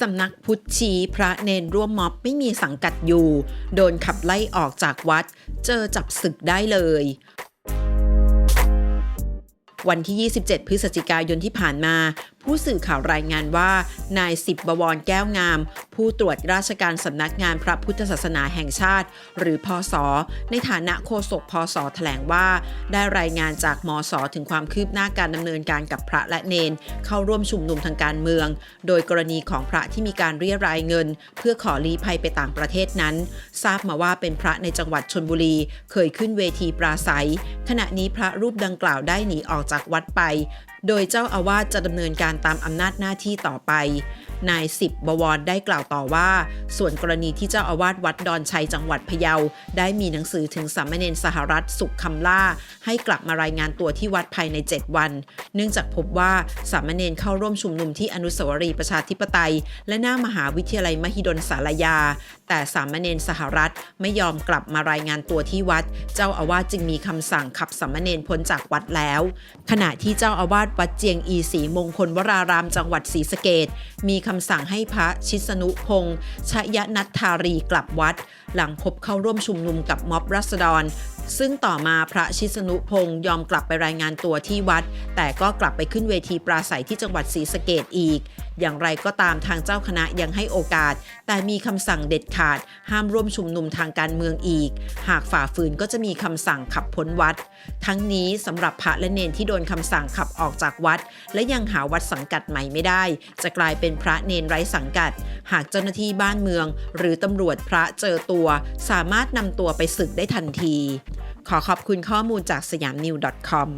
สำนักพุทธชี้พระเนนร่วมม็อบไม่มีสังกัดอยู่ โดนขับไล่ออกจากวัด เจอจับศึกได้เลย วันที่ 27 พฤศจิกายนที่ผ่านมาผู้สื่อข่าวรายงานว่า นายสิบบวรแก้วงาม ผู้ตรวจราชการสำนักงานพระพุทธศาสนาแห่งชาติ หรือพอสในฐานะโฆษกพอสแถลงว่า ได้รายงานจากมสถึงความคืบหน้าการดำเนินการกับพระและเนน เข้าร่วมชุมนุมทางการเมือง โดยกรณีของพระที่มีการเรียรายเงิน เพื่อขอลี้ภัยไปต่างประเทศนั้น ทราบมาว่าเป็นพระในจังหวัดชนบุรี เคยขึ้นเวทีปราศัย ขณะนี้พระรูปดังกล่าวได้หนีออกจากวัดไป โดยเจ้าอาวาสจะดำเนินการตามอำนาจหน้าที่ต่อไป นายสิบบวรได้กล่าวต่อว่า ส่วนกรณีที่เจ้าอาวาสวัดดอนชัยจังหวัดพะเยา ได้มีหนังสือถึงสามเณรสหรัฐสุขคำล่า ให้กลับมารายงานตัวที่วัดภายใน 7 วัน เนื่องจากพบว่าสามเณรเข้าร่วมชุมนุมที่อนุสาวรีย์ประชาธิปไตย และหน้ามหาวิทยาลัยมหิดลสารยา แต่สามเณรสหรัฐไม่ยอมกลับมารายงานตัวที่วัด เจ้าอาวาสจึงมีคำสั่งขับสามเณรพ้นจากวัดแล้ว ขณะที่เจ้าอาวาสวัดเจียงอีศรีมงคลวรารามจังหวัดศรีสะเกดมีคคำสั่งให้พระชิสนุพงษ์ชยนัทธารีกลับวัด หลังพบเข้าร่วมชุมนุมกับม็อบรัษฎร ซึ่งต่อมาพระชิสนุพงษ์ยอมกลับไปรายงานตัวที่วัด แต่ก็กลับไปขึ้นเวทีปราศัยที่จังหวัดศรีสะเกดอีก อย่างไรก็ตามทางเจ้าคณะยังให้โอกาส แต่มีคำสั่งเด็ดขาด ห้ามร่วมชุมนุมทางการเมืองอีก หากฝ่าฝืนก็จะมีคำสั่งขับพ้นวัด ทั้งนี้สำหรับพระและเนนที่โดนคำสั่งขับออกจากวัด และยังหาวัดสังกัดใหม่ไม่ได้ จะกลายเป็นพระเนนไร้สังกัด หากเจ้าหน้าที่บ้านเมือง หรือตำรวจพระเจอตัว สามารถนำตัวไปศึกได้ทันที ขอขอบคุณข้อมูลจากสยามนิว .com